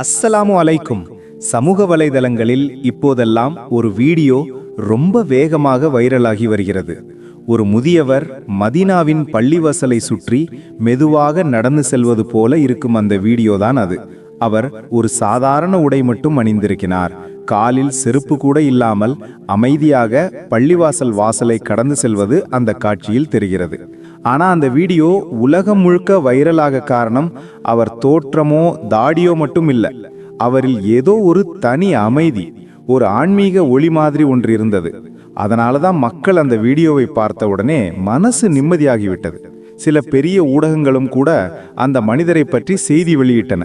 அஸ்ஸலாமு அலைக்கும். சமூக வலைதளங்களில் இப்போதெல்லாம் ஒரு வீடியோ ரொம்ப வேகமாக வைரலாகி வருகிறது. ஒரு முதியவர் மதீனாவின் பள்ளிவாசலை சுற்றி மெதுவாக நடந்து செல்வது போல இருக்கும் அந்த வீடியோ தான் அது. அவர் ஒரு சாதாரண உடை மட்டும் அணிந்திருக்கிறார். காலில் செருப்பு கூட இல்லாமல் அமைதியாக பள்ளிவாசல் வாசலை கடந்து செல்வது அந்த காட்சியில் தெரிகிறது. ஆனால் அந்த வீடியோ உலகம் முழுக்க வைரலாக காரணம் அவர் தோற்றமோ தாடியோ மட்டும் இல்லை. அவரில் ஏதோ ஒரு தனி அமைதி ஒரு ஆன்மீக ஒளி மாதிரி ஒன்று இருந்தது. அதனால தான் மக்கள் அந்த வீடியோவை பார்த்த உடனே மனசு நிம்மதியாகிவிட்டது சில பெரிய ஊடகங்களும் கூட அந்த மனிதரை பற்றி செய்தி வெளியிட்டன.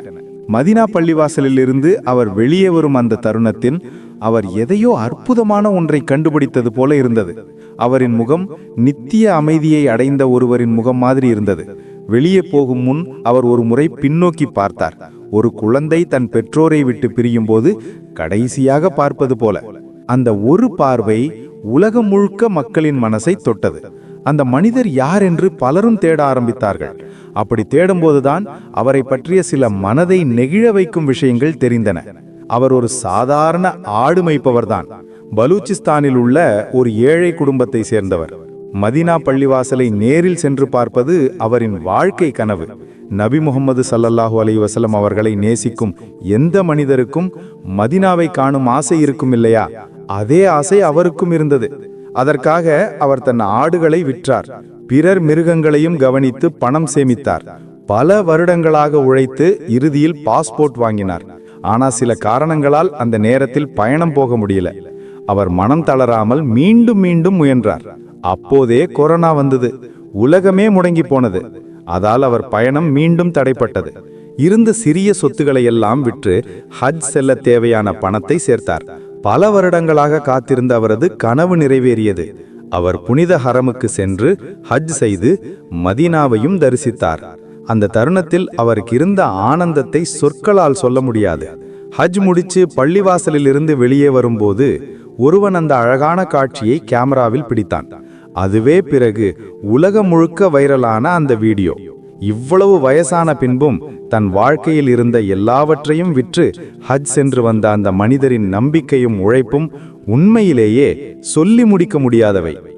மதினா பள்ளிவாசலில் இருந்து அவர் வெளியே வரும் அந்த தருணத்தில் அவர் எதையோ அற்புதமான ஒன்றை கண்டுபிடித்தது போல இருந்தது. அவரின் முகம் நித்திய அமைதியை அடைந்த ஒருவரின் முகம் மாதிரி இருந்தது. வெளியே போகும் முன் அவர் ஒரு முறை பின்னோக்கி பார்த்தார். ஒரு குழந்தை தன் பெற்றோரை விட்டு பிரியும் போது கடைசியாக பார்ப்பது போல. அந்த ஒரு பார்வை உலகம் முழுக்க மக்களின் மனசை தொட்டது. அந்த மனிதர் யார் என்று பலரும் தேட ஆரம்பித்தார்கள். அப்படி தேடும்போதுதான் அவரை பற்றிய சில மனதை நெகிழ வைக்கும் விஷயங்கள் தெரிந்தன. அவர் ஒரு சாதாரண ஆடு மேய்ப்பவர்தான் பலூச்சிஸ்தானில் உள்ள ஒரு ஏழை குடும்பத்தை சேர்ந்தவர். மதினா பள்ளிவாசலை நேரில் சென்று பார்ப்பது அவரின் வாழ்க்கை கனவு. நபி முகமது சல்லல்லாஹு அலி வசலம் அவர்களை நேசிக்கும் எந்த மனிதருக்கும் மதினாவை காணும் ஆசை இருக்கும் இல்லையா அதே ஆசை அவருக்கும் இருந்தது. அதற்காக அவர் தன் ஆடுகளை விற்றார். பிறர் மிருகங்களையும் கவனித்து பணம் சேமித்தார். பல வருடங்களாக உழைத்து இறுதியில் பாஸ்போர்ட் வாங்கினார். ஆனா சில காரணங்களால் அந்த நேரத்தில் பயணம் போக முடியல. அவர் மனம் தளராமல் மீண்டும் மீண்டும் முயன்றார். அப்போதே கொரோனா வந்தது. உலகமே முடங்கி போனது. அதால் அவர் பயணம் மீண்டும் தடைப்பட்டது. இருந்த சிறிய சொத்துக்களை எல்லாம் விற்று ஹஜ் செல்ல தேவையான பணத்தை சேர்த்தார். பல வருடங்களாக காத்திருந்த அவரது கனவு நிறைவேறியது. அவர் புனித ஹரமுக்கு சென்று ஹஜ் செய்து மதீனாவையும் தரிசித்தார். அந்த தருணத்தில் அவருக்கு இருந்த ஆனந்தத்தை சொற்களால் சொல்ல முடியாது. ஹஜ் முடிச்சு பள்ளிவாசலில் இருந்து வெளியே வரும்போது ஒருவன் அந்த அழகான காட்சியை கேமராவில் பிடித்தான். அதுவே பிறகு உலகம் முழுக்க வைரலான அந்த வீடியோ. இவ்வளவு வயசான பின்பும் தன் வாழ்க்கையில் இருந்த எல்லாவற்றையும் விற்று ஹஜ் சென்று வந்த அந்த மனிதரின் நம்பிக்கையும் உழைப்பும் உண்மையிலேயே சொல்லி முடிக்க முடியாதவை.